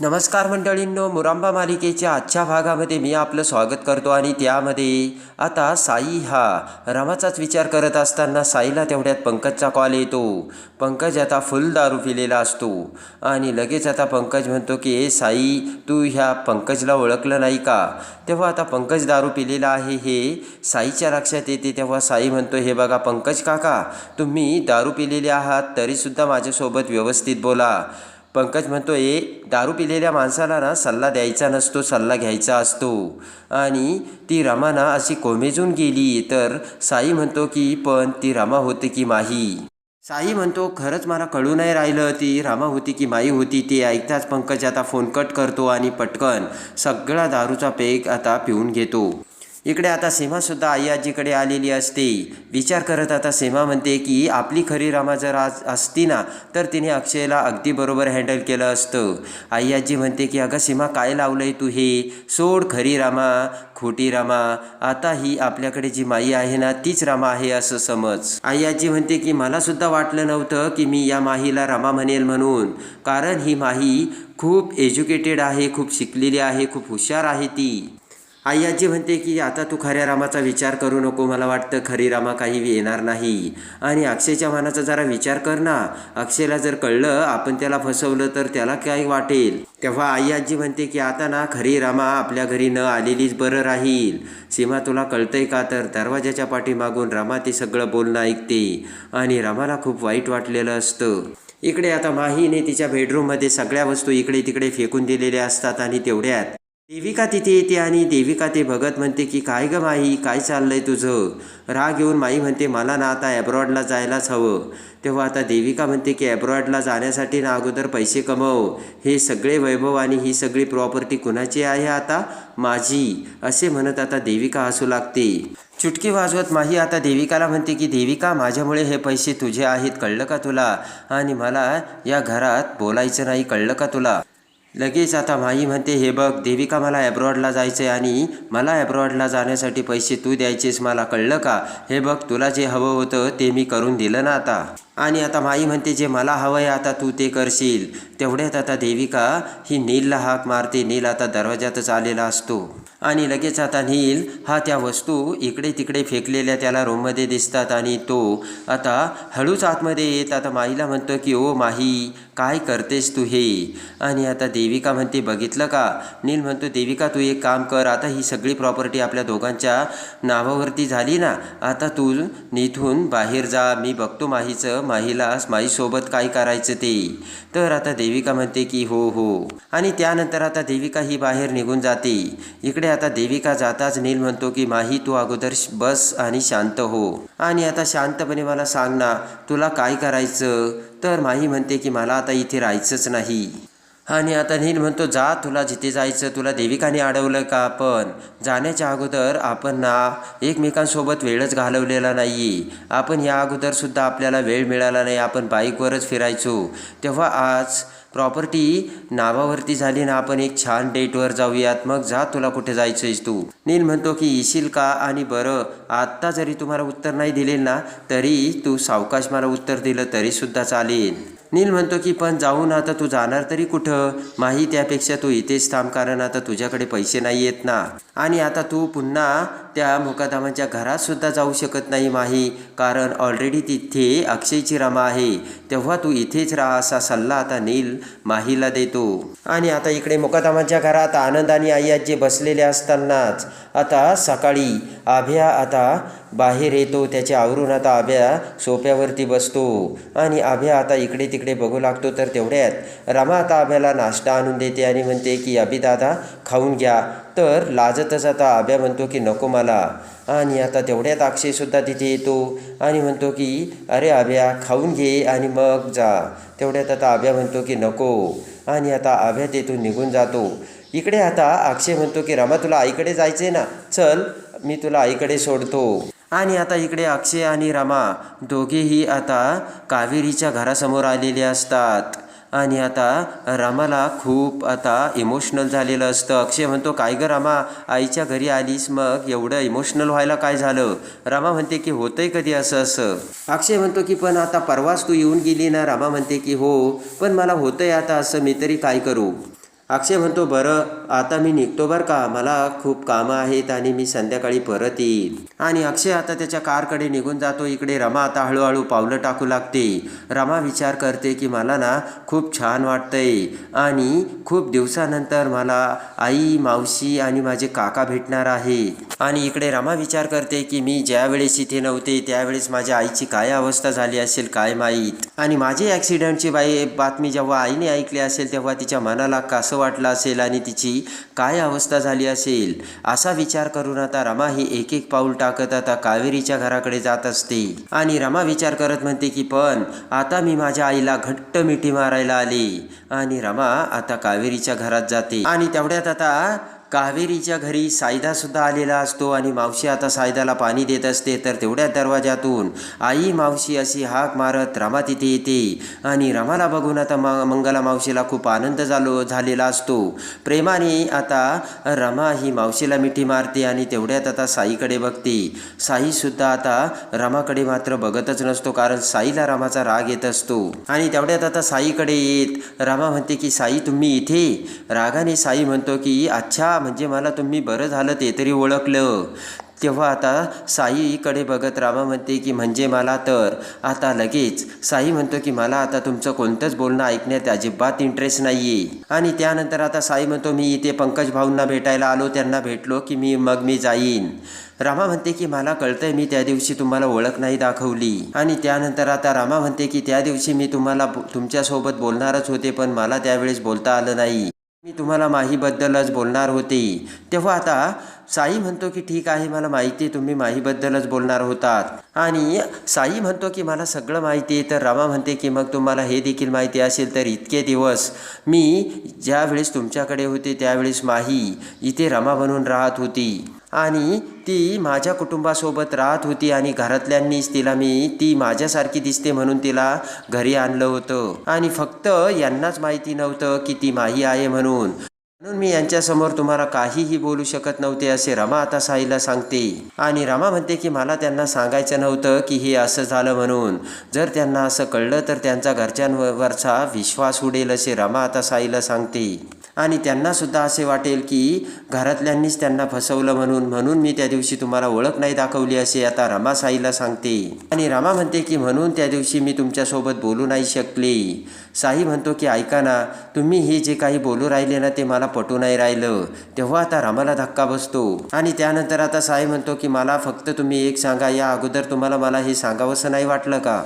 नमस्कार मंडळींनो मुरांबा मालिकेच्या आजच्या भागामध्ये मी आपलं स्वागत करतो आणि त्यामध्ये आता साई हा रमाचाच विचार करत असताना साईला तेवढ्यात पंकजचा कॉल येतो. पंकज आता फुल दारू पिलेला असतो आणि लगेच आता पंकज म्हणतो की ए साई तू ह्या पंकजला ओळखलं नाही का? तेव्हा आता पंकज दारू पिलेला आहे हे साईच्या लक्षात येते. तेव्हा साई म्हणतो हे बघा पंकज काका तुम्ही दारू पिलेले आहात तरीसुद्धा माझ्यासोबत व्यवस्थित बोला. पंकज म्हणतो ए दारू पिलेल्या माणसाला ना सल्ला द्यायचा नसतो सल्ला घ्यायचा असतो. आणि ती रमा ना अशी कोमेजून गेली तर साई म्हणतो की पण ती रमा होती की माही? साई म्हणतो खरंच मला कळू नाही राहिलं ती रामा होती की माई होती ते ऐकताच पंकज आता फोन कट करतो आणि पटकन सगळा दारूचा पेक आता पिऊन घेतो. इकडे आता सीमासुद्धा आई आजीकडे आलेली असते. विचार करत आता सीमा म्हणते की आपली खरी रामा जर आज असती ना तर तिने अक्षयला अगदी बरोबर हँडल केलं असतं. आई आजी म्हणते की अगं सीमा काय लावलंय तू हे? सोड खरी रामा खोटी रामा. आता ही आपल्याकडे जी माई आहे ना तीच रामा आहे असं समज. आई आजी म्हणते की मला सुद्धा वाटलं नव्हतं की मी या माहीला रामा म्हणेल म्हणून. कारण ही माही खूप एज्युकेटेड आहे खूप शिकलेली आहे खूप हुशार आहे ती. आई आजी म्हणते की आता तू खऱ्या रामाचा विचार करू नको. मला वाटतं खरी रामा काही येणार नाही. आणि अक्षयच्या मनाचा जरा विचार कर ना. अक्षयला जर कळलं आपण त्याला फसवलं तर त्याला काय वाटेल? तेव्हा आई आजी म्हणते की आता ना खरी रामा आपल्या घरी न आलेलीच बरं राहील. सीमा तुला कळतंय का? तर दरवाजाच्या पाठीमागून रामा ते सगळं बोलणं ऐकते. आणि रामाला खूप वाईट वाटलेलं असतं. इकडे आता माहीने तिच्या बेडरूममध्ये सगळ्या वस्तू इकडे तिकडे फेकून दिलेल्या असतात आणि तेवढ्यात देविका तिथे येते आणि देविका ते भगत म्हणते की काय ग माई काय चाललंय तुझं? राग येऊन माई म्हणते मला ना आता ॲब्रॉडला जायलाच हवं. तेव्हा आता देविका म्हणते की ॲब्रॉडला जाण्यासाठी ना अगोदर पैसे कमव. हे सगळे वैभव आणि ही सगळी प्रॉपर्टी कुणाची आहे आता? माझी. असे म्हणत आता देविका हसू लागते. चुटकी वाजवत माही आता देविकाला म्हणते की देविका माझ्यामुळे हे पैसे तुझे आहेत कळलं का तुला? आणि मला या घरात बोलायचं नाही कळलं का तुला? लगेच आता माई म्हणते हे बघ देविका मला ॲब्रॉडला जायचं आहे आणि मला ॲब्रॉडला जाण्यासाठी पैसे तू द्यायचेस मला कळलं का? हे बघ तुला जे हवं होतं ते मी करून दिलं ना आता. आणि आता माई म्हणते जे मला हवं आहे आता तू ते करशील. तेवढ्यात आता देविका ही नीलला हाक मारते. नील आता दरवाजातच आलेला असतो. आणि लगेच आता नील हा त्या वस्तू इकडे तिकडे फेकलेल्या त्याला रूममध्ये दिसतात आणि तो आता हळूच आतमध्ये येत आता माईला म्हणतो की ओ माही काय करतेस तू हे? आणि आता देविका म्हणते बघितलं का? नील म्हणतो देविका तू एक काम कर. आता ही सगळी प्रॉपर्टी आपल्या दोघांच्या नावावरती झाली ना आता तू निथून बाहेर जा. मी बघतो माहीचं. माहीला माईसोबत काय करायचं ते? तर आता देविका म्हणते की हो हो. आणि त्यानंतर आता देविका ही बाहेर निघून जाते. इकडे आता देविका जाताच नील म्हणतो की माही तू अगोदर बस आणि शांत हो. आणि आता शांतपणे मला सांग ना तुला काय करायचं? तर माही म्हणते की मला आता इथे राहायचंच नाही. आणि आता नील म्हणतो जा तुला जिथे जायचं तुला देविकाने अडवलं का पण जाण्याच्या अगोदर आपण ना एकमेकांसोबत वेळच घालवलेला नाही आपण या अगोदरसुद्धा आपल्याला वेळ मिळाला नाही आपण बाईकवरच फिरायचो. तेव्हा आज प्रॉपर्टी नावावरती झाली ना आपण एक छान डेटवर जाऊयात. मग जा तुला कुठे जायचंयस तू? नील म्हणतो की येशील का? आणि बरं आत्ता जरी तुम्हाला उत्तर नाही दिले ना तरी तू सावकाश मला उत्तर दिलं तरीसुद्धा चालेल. नील म्हणतो की पण जाऊन आता तू जाणार तरी कुठं? माही त्यापेक्षा तू इथेच थांब कारण आता तुझ्याकडे पैसे नाही येत ना. आणि आता तू पुन्हा त्या मुकादमाच्या घरातसुद्धा जाऊ शकत नाही माही कारण ऑलरेडी तिथे अक्षयची रमा आहे. तेव्हा तू इथेच राहा असा सल्ला आता नील माहीला देतो. आणि आता इकडे मुकादामाच्या घरात आनंद आणि आई आजी बसलेले असतानाच आता सकाळी आभ्या आता बाहेर येतो. त्याचे आवरून आता आभ्या सोप्यावरती बसतो. आणि आभ्या आता इकडे तिकडे बघू लागतो. तर तेवढ्यात रमा आता आभ्याला नाश्ता आणून देते आणि म्हणते की अभिदादा खाऊन घ्या. तर लाजतच आता आभ्या म्हणतो की नको मला आणि आता तेवढ्यात अक्षयसुद्धा तिथे येतो आणि म्हणतो की अरे आभ्या खाऊन घे आणि मग जा. तेवढ्यात आता आभ्या म्हणतो की नको. आणि आता आभ्या तेथून निघून जातो. इकडे आता अक्षय म्हणतो की रमा तुला आईकडे जायचे ना? चल मी तुला आईकडे सोडतो. आणि आता इकडे अक्षय आणि रमा दोघेही आता कावेरीच्या घरासमोर आलेले असतात. आणि आता रामाला खूप आता इमोशनल झालेलं असतं. अक्षय म्हणतो काय गं रामा आईच्या घरी आलीस मग? एवढं इमोशनल व्हायला काय झालं? रामा म्हणते की होतंय कधी असं असं. अक्षय म्हणतो की पण आता परवाच तू येऊन गेली ना? रामा म्हणते की हो पण मला होतंय आता असं मी तरी काय करू? अक्षय म्हणतो बरं आता मी निघतो बरं का? मला खूप कामं आहेत आणि मी संध्याकाळी परत येईल आणि अक्षय आता त्याच्या कारकडे निघून जातो. इकडे रमा आता हळूहळू पावलं टाकू लागते. रमा विचार करते की मला ना खूप छान वाटतंय आणि खूप दिवसानंतर मला आई मावशी आणि माझे काका भेटणार आहेत. आणि इकडे रमा विचार करते की मी ज्यावेळेस इथे नव्हते त्यावेळेस माझ्या आईची काय अवस्था झाली असेल काय माहीत? आणि माझी ॲक्सिडेंटची बाई बातमी जेव्हा आईने ऐकली असेल तेव्हा तिच्या मनाला कसं वाटलं असेल आणि तिची काय अवस्था झाली असेल? असा विचार करून आता रमा ही एक एक पाऊल टाकत आता कावेरीच्या घराकडे जात असते. आणि रमा विचार करत म्हणते की पण आता मी माझ्या आईला घट्ट मिठी मारायला आली. आणि रमा आता कावेरीच्या घरात जाते. आणि तेवढ्यात आता कावेरीच्या घरी सायदासुद्धा आलेला असतो आणि मावशी आता सायदाला पाणी देत असते तर तेवढ्या दरवाजातून आई मावशी अशी हाक मारत रमा तिथे येते आणि रमाला बघून आता म मंगला मावशीला खूप आनंद झालो झालेला असतो. प्रेमाने आता रमा ही मावशीला मिठी मारते आणि तेवढ्यात आता साईकडे बघते. साईसुद्धा आता रमाकडे मात्र बघतच नसतो कारण साईला रमाचा राग येत असतो. आणि तेवढ्यात आता साईकडे येत रमा म्हणते की साई तुम्ही इथे? रागाने साई म्हणतो की अच्छा म्हणजे मला तुम्ही बरं झालं ते तरी ओळखलं. तेव्हा आता साईकडे बघत रामा म्हणते की म्हणजे मला तर आता लगेच साई म्हणतो की मला आता तुमचं कोणतंच बोलणं ऐकण्यात अजिबात इंटरेस्ट नाही आहे आणि त्यानंतर आता साई म्हणतो मी इथे पंकज भाऊंना भेटायला आलो त्यांना भेटलो की मी मग मी जाईन. रामा म्हणते की मला कळतंय मी त्या दिवशी तुम्हाला ओळख नाही दाखवली. आणि त्यानंतर आता रामा म्हणते की त्या दिवशी मी तुम्हाला तुमच्यासोबत बोलणारच होते पण मला त्यावेळेस बोलता आलं नाही. मी तुम्हाला माहीबद्दलच बोलणार होते. तेव्हा आता साई म्हणतो की ठीक आहे मला माहिती आहे तुम्ही माहीबद्दलच बोलणार होतात. आणि साई म्हणतो की मला सगळं माहिती आहे. तर रमा म्हणते की मग तुम्हाला हे देखील माहिती असेल तर इतके दिवस मी ज्यावेळेस तुमच्याकडे होते त्यावेळेस माही इथे रमा बनून राहत होती. आणि ती माझ्या कुटुंबासोबत राहत होती आणि घरातल्यांनीच तिला मी ती माझ्यासारखी दिसते म्हणून तिला घरी आणलं होतं. आणि फक्त यांनाच माहिती नव्हतं की ती माही आहे म्हणून. म्हणून मी यांच्यासमोर तुम्हाला काहीही बोलू शकत नव्हते असे रमा आता साईला सांगते. आणि रमा म्हणते की मला त्यांना सांगायचं नव्हतं की हे असं झालं म्हणून. जर त्यांना असं कळलं तर त्यांचा घरच्यांवरचा विश्वास उडेल असे रमा आता साईला सांगते. आणि त्यांनासुद्धा असे वाटेल की घरातल्यांनीच त्यांना फसवलं म्हणून. म्हणून मी त्या दिवशी तुम्हाला ओळख नाही दाखवली असे आता रमा साईला सांगते. आणि रमा म्हणते की म्हणून त्या दिवशी मी तुमच्यासोबत बोलू नाही शकले. साई म्हणतो की ऐका ना तुम्ही हे जे काही बोलू राहिले ना ते मला पटू नाही राहिलं. तेव्हा आता रमाला धक्का बसतो. आणि त्यानंतर आता साई म्हणतो की मला फक्त तुम्ही एक सांगा या अगोदर तुम्हाला मला हे सांगावंसं नाही वाटलं का?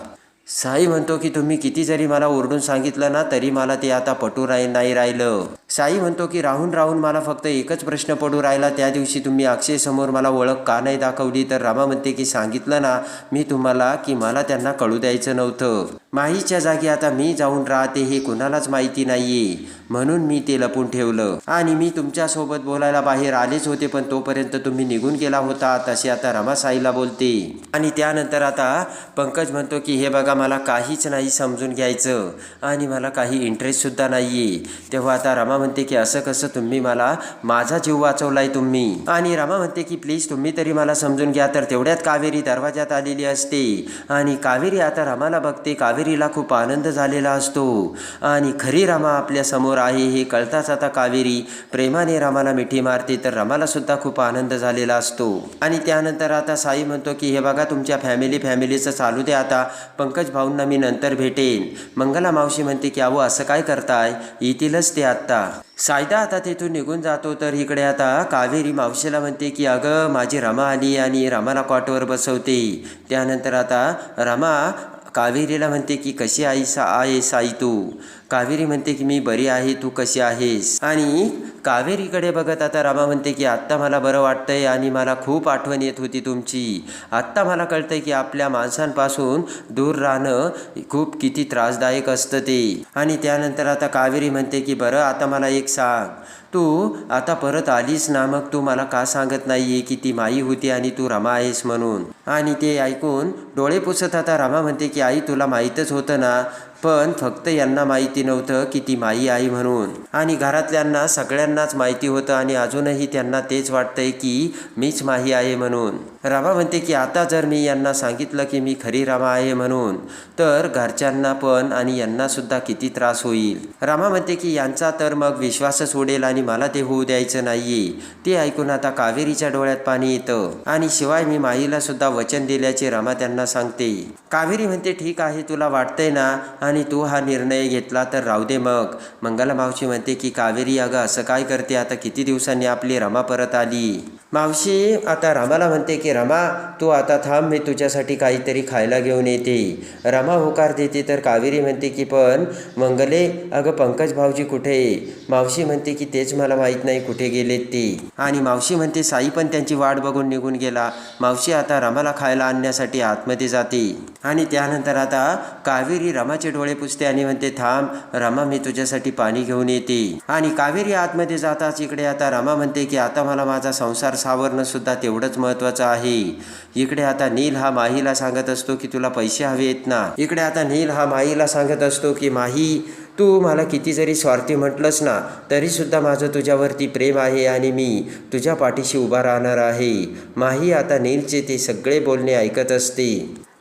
साई म्हणतो की तुम्ही किती जरी मला ओरडून सांगितलं ना तरी मला ते आता पटू राही नाही राहिलं. साई म्हणतो की राहून राहून मला फक्त एकच प्रश्न पडू राहिला. त्या दिवशी तुम्ही अक्षयसमोर मला ओळख का नाही दाखवली? तर रामा म्हणते की सांगितलं ना मी तुम्हाला की मला त्यांना कळू द्यायचं नव्हतं. माहीच्या जागी आता मी जाऊन राहते हे कुणालाच माहिती नाहीये. म्हणून मी ते लपून ठेवलं. आणि मी तुमच्यासोबत बोलायला बाहेर आलेच होते पण तोपर्यंत तुम्ही निघून गेला होता तसे आता रमा साईला बोलते. आणि त्यानंतर आता पंकज म्हणतो की हे बघा मला काहीच नाही समजून घ्यायचं आणि मला काही इंटरेस्टसुद्धा नाही आहे तेव्हा आता रमा म्हणते की असं कसं तुम्ही मला माझा जीव वाचवलाय तुम्ही? आणि रमा म्हणते की प्लीज तुम्ही तरी मला समजून घ्या तर तेवढ्यात कावेरी दरवाजात आलेली असते. आणि कावेरी आता रमाला बघते कावेरीला खूप आनंद झालेला असतो. आणि खरी रमा आपल्यासमोर आहे हे कळताच आता कावेरी प्रेमाने रमाला मिठी मारते तर रमाला सुद्धा खूप आनंद झालेला असतो. आणि त्यानंतर आता साई म्हणतो की हे बघा तुमच्या फॅमिली फॅमिलीचं चालू दे आता पंकज भाऊंना मी नंतर भेटेन. मंगला मावशी म्हणते की अहो असं काय करताय? येतीलच ते आत्ता. सायदा आता तिथून निघून जातो तर इकडे आता कावेरी मावशीला म्हणते की अगं माझी रमा आली आणि रमाला कॉटवर बसवते. त्यानंतर आता रमा कावेरीला म्हणते की कशी आई सा आहे साई तू? कावेरी म्हणते की मी बरी आहे तू कशी आहेस? आणि कावेरीकडे बघत आता रामा म्हणते की आत्ता मला बरं वाटतंय आणि मला खूप आठवण येत होती तुमची. आत्ता मला कळतंय की आपल्या माणसांपासून दूर राहणं खूप किती त्रासदायक असतं ते. आणि त्यानंतर आता कावेरी म्हणते की बरं आता मला एक सांग. तू आता परत आलीस ना मग तू मला का सांगत नाहीये की ती माई होती आणि तू रमा आहेस म्हणून? आणि ते ऐकून डोळे पुसत आता रमा म्हणते की आई तुला माहीतच होतं ना पण फक्त यांना माहिती नव्हतं की ती माई आई म्हणून. आणि घरातल्यांना सगळ्यांनाच माहिती होतं आणि अजूनही त्यांना तेच वाटतंय की मीच माही आहे म्हणून. रामा म्हणते की आता जर मी यांना सांगितलं की मी खरी रामा आहे म्हणून तर घरच्यांना पण आणि यांना सुद्धा किती त्रास होईल. रामा म्हणते की यांचा तर मग विश्वासच उडेल आणि मला ते होऊ द्यायचं नाहीये. ते ऐकून आता कावेरीच्या डोळ्यात पाणी येतं. आणि शिवाय मी माईला सुद्धा वचन दिल्याचे रामा त्यांना सांगते. कावेरी म्हणते ठीक आहे तुला वाटतंय ना? आणि तू हा निर्णय घेतला तर राहू दे मग. मंगला मावशी म्हणते की कावेरी अगं असं काय करते? आता किती दिवसांनी आपली रमा परत आली? मावशी आता रमाला म्हणते की रमा तू आता थांब मी तुझ्यासाठी काहीतरी खायला घेऊन येते. रमा होकार देते तर कावेरी म्हणते की पण मंगले अगं पंकज भाऊजी कुठे? मावशी म्हणते की तेच मला माहीत नाही कुठे गेलेत ते. आणि मावशी म्हणते साई पण त्यांची वाट बघून निघून गेला. मावशी आता रमाला खायला आणण्यासाठी आतमध्ये जाते. आणि त्यानंतर आता कावेरी रमाचे डोळे पुसते आणि म्हणते थांब रमा मी तुझ्यासाठी पाणी घेऊन येते. आणि कावेरी आतमध्ये जाताच इकडे आता रमा म्हणते की आता मला माझा संसार सावरणं सुद्धा तेवढंच महत्त्वाचं आहे. इकडे आता नील हा माहीला सांगत असतो की तुला पैसे हवेत ना? इकडे आता नील हा माहीला सांगत असतो की माही तू मला किती जरी स्वार्थी म्हटलंस ना तरीसुद्धा माझं तुझ्यावरती प्रेम आहे आणि मी तुझ्या पाठीशी उभा राहणार आहे. माही आता नीलचे ते सगळे बोलणे ऐकत असते.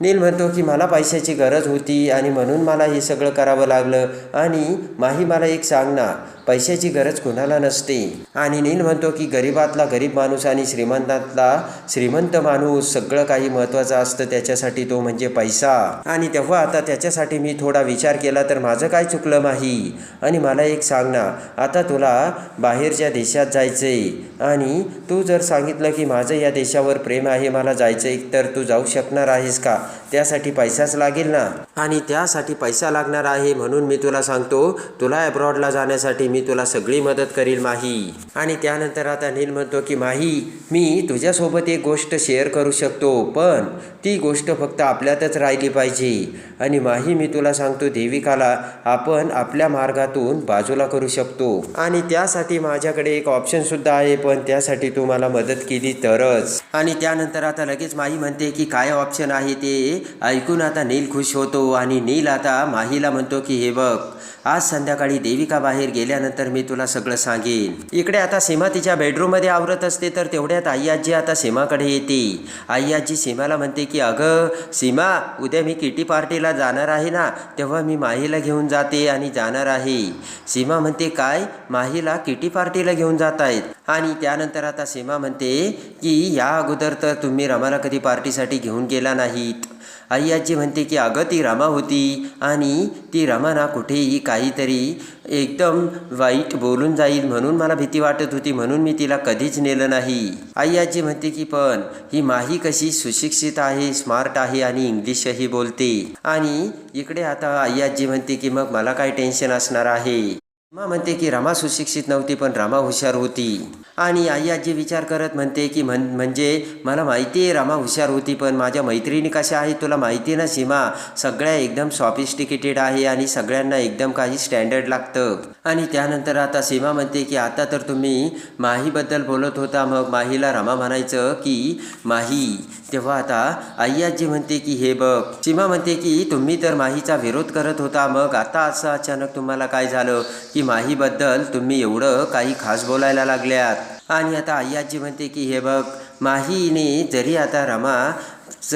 नील म्हणतो की मला पैशाची गरज होती आणि म्हणून मला हे सगळं करावं लागलं आणि माही मला एक सांग ना पैशाची गरज कुणाला नसते. आणि नील म्हणतो की गरीबातला गरीब माणूस आणि श्रीमंतातला श्रीमंत माणूस सगळं काही महत्त्वाचं असतं त्याच्यासाठी तो म्हणजे पैसा. आणि तेव्हा आता त्याच्यासाठी मी थोडा विचार केला तर माझं काय चुकलं माही? आणि मला एक सांग ना आता तुला बाहेरच्या देशात जायचंय. आणि तू जर सांगितलं की माझं या देशावर प्रेम आहे मला जायचंय तर तू जाऊ शकणार आहेस का? त्यासाठी पैसाच लागेल ना. आणि त्यासाठी पैसा लागणार आहे म्हणून मी तुला सांगतो तुला अब्रॉडला जाण्यासाठी मी तुला सगळी मदत करील माही. आणि त्यानंतर आता नील म्हणतो की माही मी तुझ्यासोबत एक गोष्ट शेअर करू शकतो पण ती गोष्ट फक्त आपल्यातच राहिली पाहिजे. आणि माही मी तुला सांगतो देविकाला आपण आपल्या मार्गातून बाजूला करू शकतो. आणि त्यासाठी माझ्याकडे एक ऑप्शन सुद्धा आहे पण त्यासाठी तू मला मदत केली तरच. आणि त्यानंतर आता लगेच माही म्हणते की काय ऑप्शन आहे ते? ऐकून आता नील खुश होतो आणि नील आता माहीला म्हणतो की हे बघ आज संध्याकाळी देविका बाहेर गेल्यानंतर मी तुला सगळं सांगेन. इकडे आता सीमा तिच्या बेडरूममध्ये आवरत असते तर तेवढ्यात आई आजी आता सीमाकडे येते. आई आजी सीमाला म्हणते की अगं सीमा उद्या मी किटी पार्टीला जाणार आहे ना तेव्हा मी माहीला घेऊन जाते आणि जाणार आहे. सीमा म्हणते काय? माहीला किटी पार्टीला घेऊन जात आहेत आणि त्यानंतर आता सीमा म्हणते की या अगोदर तर तुम्ही रमाला कधी पार्टीसाठी घेऊन गेला नाहीत. आई आजी म्हणते की अगं ती रमा होती आणि ती रमा ना कुठेही काहीतरी एकदम वाईट बोलून जाईल म्हणून मला भीती वाटत होती म्हणून मी तिला कधीच नेलं नाही. आई आजी म्हणते की पण ही माही कशी सुशिक्षित आहे स्मार्ट आहे आणि इंग्लिशही बोलते. आणि इकडे आता आई आजी म्हणते की मग मला काय टेन्शन असणार आहे? रमा म्हणते की रमा सुशिक्षित नव्हती पण रमा हुशार होती. आणि आई आजी विचार करत म्हणते की म्हण म्हणजे मला माहिती आहे रमा हुशार होती पण माझ्या मैत्रिणी कशा आहेत तुला माहिती ना सीमा? सगळ्या एकदम सॉफिस्टिकेटेड आहे आणि सगळ्यांना एकदम काही स्टँडर्ड लागतं. आणि त्यानंतर आता सीमा म्हणते की आता तर तुम्ही माहीबद्दल बोलत होता मग माहीला रमा म्हणायचं की माही तेव्हा आता आई आजी म्हणते की हे बघ सीमा म्हणते की तुम्ही तर माहीचा विरोध करत होता मग आता असं अचानक तुम्हाला काय झालं? की की माहीबद्दल तुम्ही एवढं काही खास बोलायला लागल्यात. आणि आता आई आजी म्हणते की हे बघ माहीने जरी आता रमा च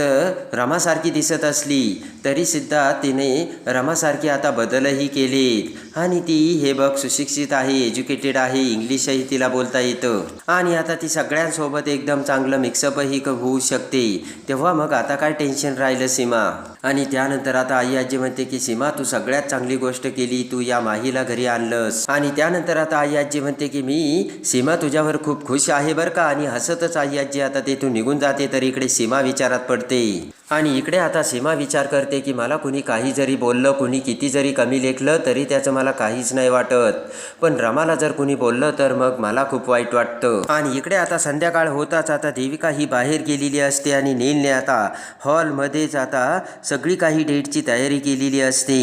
रमासारखी दिसत असली तरीसुद्धा तिने रमासारखी आता बदलही केले आणि ती हे बघ सुशिक्षित आहे एज्युकेटेड आहे इंग्लिशही तिला बोलता येतं. आणि आता ती सगळ्यांसोबत एकदम चांगलं मिक्सअपही होऊ शकते. तेव्हा मग आता काय टेन्शन राहिलं सीमा? आणि त्यानंतर आता आई आजी म्हणते की सीमा तू सगळ्यात चांगली गोष्ट केली तू या माहीला घरी आणलंस. आणि त्यानंतर आता आई आजी म्हणते की मी सीमा तुझ्यावर खूप खुश आहे बरं का. आणि हसतच आई आजी आता तेथून निघून जाते तर इकडे सीमा विचारात पडते. आणि इकडे आता सीमा विचार करते की मला कुणी काही जरी बोललं कुणी किती जरी कमी लेखलं तरी त्याचं मला काहीच नाही वाटत. पण रमाला जर कुणी बोललं तर मग मला खूप वाईट वाटतं. आणि इकडे आता संध्याकाळ होताच आता देविका ही बाहेर गेलेली असते आणि नीलने आता हॉलमध्येच आता सगळी काही डेटची तयारी केलेली असते.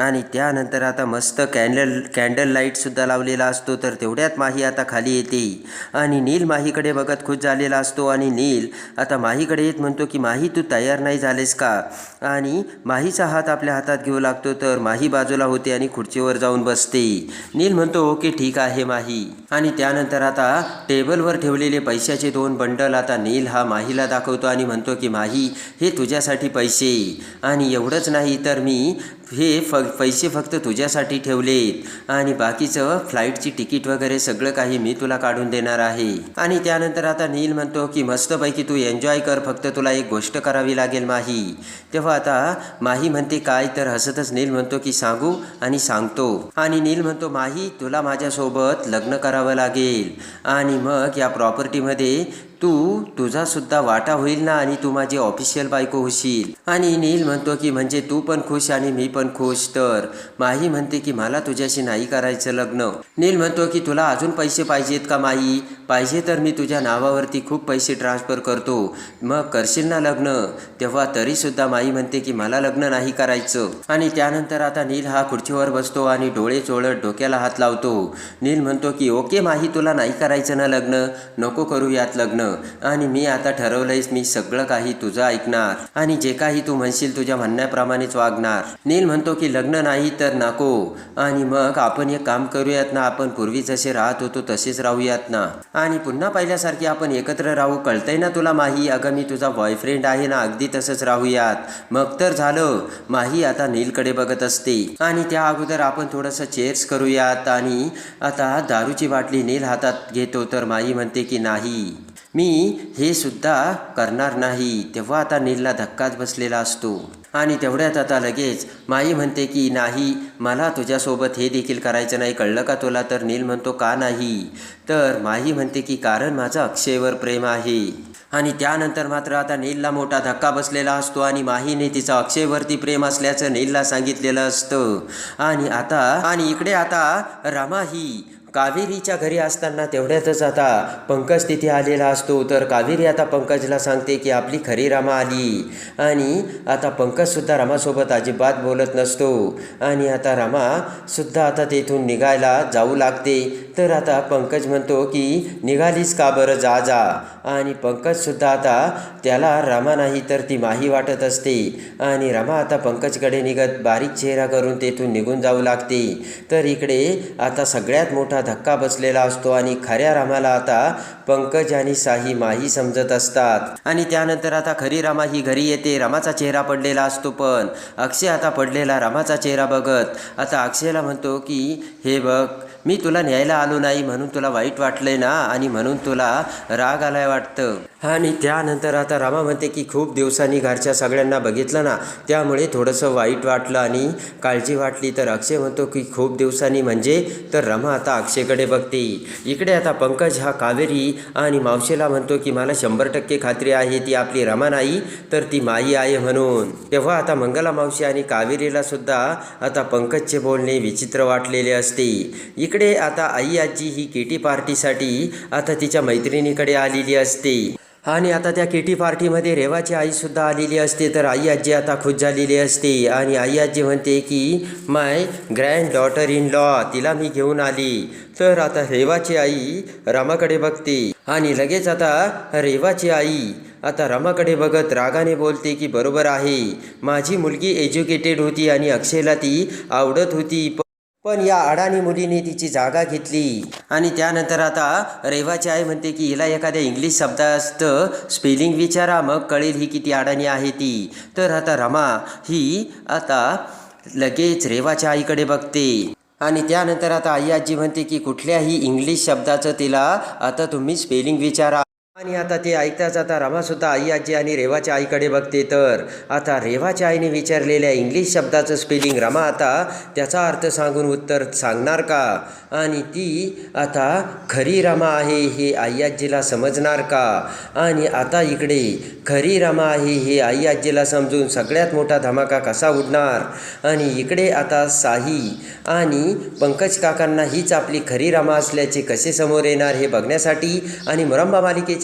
आणि त्यानंतर आता मस्त कॅन्डल कॅन्डल लाईटसुद्धा लावलेला असतो तर तेवढ्यात माही आता खाली येते. आणि नील माहीकडे बघत खुश झालेला असतो आणि नील आता माहीकडे येत म्हणतो की माही तू तयार नाही झालेस का? आणि माहीचा हात आपल्या हातात घेऊ लागतो तर माही बाजूला होते आणि खुर्चीवर जाऊन बसते. नील म्हणतो की ठीक आहे माही. आणि त्यानंतर आता टेबलवर ठेवलेले पैशाचे दोन बंडल आता नील हा माहीला दाखवतो आणि म्हणतो की माही हे तुझ्यासाठी पैसे. आणि एवढंच नाही तर मी हे फ पैसे फक्त तुझ्यासाठी ठेवलेत. आणि बाकीचं फ्लाईटची तिकीट वगैरे सगळं काही मी तुला काढून देणार आहे. आणि त्यानंतर आता नील म्हणतो की मस्तपैकी तू एन्जॉय कर फक्त तुला एक गोष्ट करावी लागेल माही. तेव्हा आता माही म्हणते काय तर हसतच नील म्हणतो की सांगू आणि सांगतो. आणि नील म्हणतो माही तुला माझ्यासोबत लग्न करावं लागेल. आणि मग या प्रॉपर्टीमध्ये तू तुझा सुद्धा वाटा होईल ना आणि तू माझी ऑफिशियल बायको होशील. आणि नील म्हणतो की म्हणजे तू पण खुश आणि मी पण खुश तर माही म्हणते की मला तुझ्याशी नाही करायचं लग्न. नील म्हणतो की तुला अजून पैसे पाहिजेत का माही? पाहिजे तर मी तुझ्या नावावरती खूप पैसे ट्रान्सफर करतो. मग करशील ना लग्न? तेव्हा तरी सुद्धा माई म्हणते की मला लग्न नाही करायचं. आणि त्यानंतर आता नील हा खुर्चीवर बसतो आणि डोळे चोळत डोक्याला हात लावतो. नील म्हणतो की ओके माही तुला नाही करायचं ना लग्न. नको करू यात आणि मी आता ठरवलंयस मी सगळं काही तुझं ऐकणार. आणि जे काही तू म्हणशील तुझ्या म्हणण्याप्रमाणेच वागणार. नील म्हणतो की लग्न नाही तर नको. आणि मग आपण एक काम करूयात ना आपण पूर्वी जसे राहत होतो तसेच राहूयात ना. आणि पुन्हा पहिल्यासारखी आपण एकत्र राहू कळतंय ना तुला माही? अगं मी तुझा बॉयफ्रेंड आहे ना अगदी तसंच राहूयात. मग तर झालं. माही आता नीलकडे बघत असते. आणि त्या अगोदर आपण थोडंसं चेअर्स करूयात. आणि आता दारूची बाटली नील हातात घेतो तर माई म्हणते की नाही. मी हे सुद्धा करणार नाही. तेव्हा आता नीलला धक्काच बसलेला असतो. आणि तेवढ्यात आता लगेच माई म्हणते की नाही मला तुझ्यासोबत हे देखील करायचं नाही. कळलं का तुला? तर नील म्हणतो का नाही? तर माही म्हणते की कारण माझं अक्षयवर प्रेम आहे. आणि त्यानंतर मात्र आता नीलला मोठा धक्का बसलेला असतो आणि माहीने तिचा अक्षयवरती प्रेम असल्याचं नीलला सांगितलेलं असतं. आणि आता आणि इकडे आता रमा ही कावेरीच्या घरी असताना तेवढ्यातच आता पंकज तिथे आलेला असतो. तर कावेरी आता पंकजला सांगते की आपली खरी रामा आली. आणि आता पंकजसुद्धा रामासोबत अजिबात बोलत नसतो. आणि आता रामासुद्धा आता तेथून निघायला जाऊ लागते. तर आता पंकज म्हणतो की निघालीस का बरं? जा जा. आणि पंकजसुद्धा आता त्याला रामा नाही तर ती माही वाटत असते. आणि रामा आता पंकजकडे निघत बारीक चेहरा करून तेथून निघून जाऊ लागते. तर इकडे आता सगळ्यात मोठा धक्का बसलेला असतो आणि खऱ्या रामाला आता पंकज आणि साही माही समजत असतात. आणि त्यानंतर आता खरी रामा ही घरी येते. रामाचा चेहरा पडलेला असतो पण अक्षय आता पडलेला रामाचा चेहरा बघत आता अक्षयला म्हणतो की हे बघ मी तुला न्यायला आलो नाही म्हणून तुला वाईट वाटलंय ना? आणि म्हणून तुला राग आलाय वाटतं. आणि त्यानंतर आता रामा म्हणते की खूप दिवसांनी घरच्या सगळ्यांना बघितलं ना त्यामुळे थोडंसं वाईट वाटलं आणि काळजी वाटली. तर अक्षय म्हणतो की खूप दिवसांनी म्हणजे तर रमा आता अक्षयकडे बघते. इकडे आता पंकज हा कावेरी आणि मावशीला म्हणतो की मला शंभर टक्के खात्री आहे ती आपली रमा नाही तर ती माई आहे म्हणून. तेव्हा आता मंगला मावशी आणि कावेरीला सुद्धा आता पंकजचे बोलणे विचित्र वाटलेले असते. इकडे आता आई आजी ही केटी पार्टीसाठी आता तिच्या मैत्रिणीकडे आलेली असते. आणि आता त्या केटी पार्टीमध्ये रेवाची आईसुद्धा आलेली असते तर आई आजी आता खुश झालेली असते. आणि आई आजी म्हणते की my granddaughter in law तिला मी घेऊन आली. तर आता रेवाची आई रामाकडे बघते. आणि लगेच आता रेवाची आई आता रमाकडे बघत रागाने बोलते की बरोबर आहे. माझी मुलगी एज्युकेटेड होती आणि अक्षयला ती आवडत होती पण या अडाणी मुलीने तिची जागा घेतली. आणि त्यानंतर आता रेवाची आई म्हणते की हिला एखाद्या इंग्लिश शब्दास्त स्पेलिंग विचारा मग कळेल ही किती अडाणी आहे ती. तर आता रमा ही आता लगेच रेवाच्या आईकडे बघते. आणि त्यानंतर आता आई आजी म्हणते की कुठल्याही इंग्लिश शब्दाचं तिला आता तुम्ही स्पेलिंग विचारा आणि आता ते ऐकताच आता रमासुद्धा आई आजी आणि रेवाच्या आईकडे बघते तर आता रेवाच्या आईने विचारलेल्या इंग्लिश शब्दाचं स्पेलिंग रमा आता त्याचा अर्थ सांगून उत्तर सांगणार का? आणि ती आता खरी रमा आहे हे आई आजीला समजणार का? आणि आता इकडे खरी रमा आहे हे आई आजीला समजून सगळ्यात मोठा धमाका कसा उडणार? आणि इकडे आता साही आणि पंकज काकांना हीच आपली खरी रमा असल्याचे कसे समोर येणार हे बघण्यासाठी आणि मुरंबा मालिकेच्या